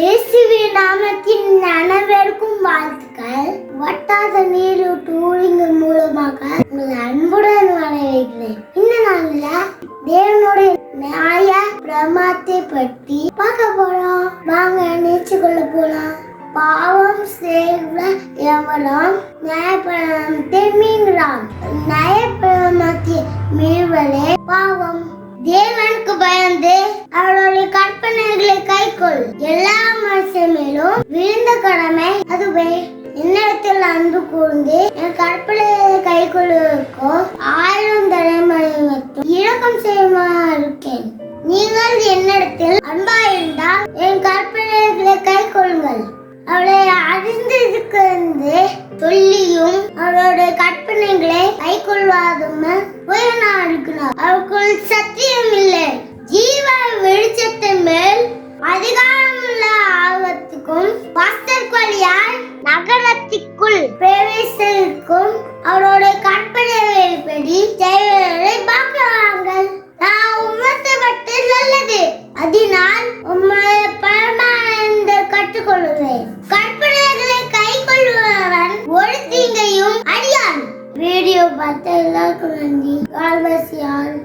இயேசுவின் நாமத்தின் அனைவருக்கும் வாழ்த்துக்கள். வட்டாத நீர் டூரிங் மூலமாக உங்களை அன்புடன் வரவேற்கிறேன். இந்த நாள்ல தேவனுடைய நியாய பிரமாத்தை பற்றி பார்க்க போறோம். வாங்க நேச்சுக்குள்ள போலாம். பாவம் செய்வ எவரும் நியாயப்பிரமாணத்தை மீறுகிறான் நியாயப்பிரமாத்தை மீறுவதே பாவம் தேவனுக்கு பயந்து கொள். எல்லா மனுஷன் மேலும் விழுந்த கடமை அதுவே. என்னிடத்தில் அன்பு கூர்ந்து என் கற்பனைகளை கைக்கொள்வதற்கோ ஆயிரம் தலைமுறை இலக்கம் செய்யுமா இருக்கேன். நீங்கள் என்னிடத்தில் அன்பாயிருந்தால் என் கற்பனை ஆர்வத்துக்கும் வாசல் நகரத்திற்குள் பிரவேசிக்கும். அவரோட கற்பனைகளின்படி செய்வதை பார்க்கிறார்கள். நான் உமர்த்தப்பட்டு நல்லது அதனால் உம்மை பரமானந்த கற்றுக்கொள்வேன் கற்பனைகளை கை கொள்பவன் ஒரு தீங்கையும் அடியான் வீடியோ பார்த்த எல்லாருக்கும் நன்றி. கால்வசியால்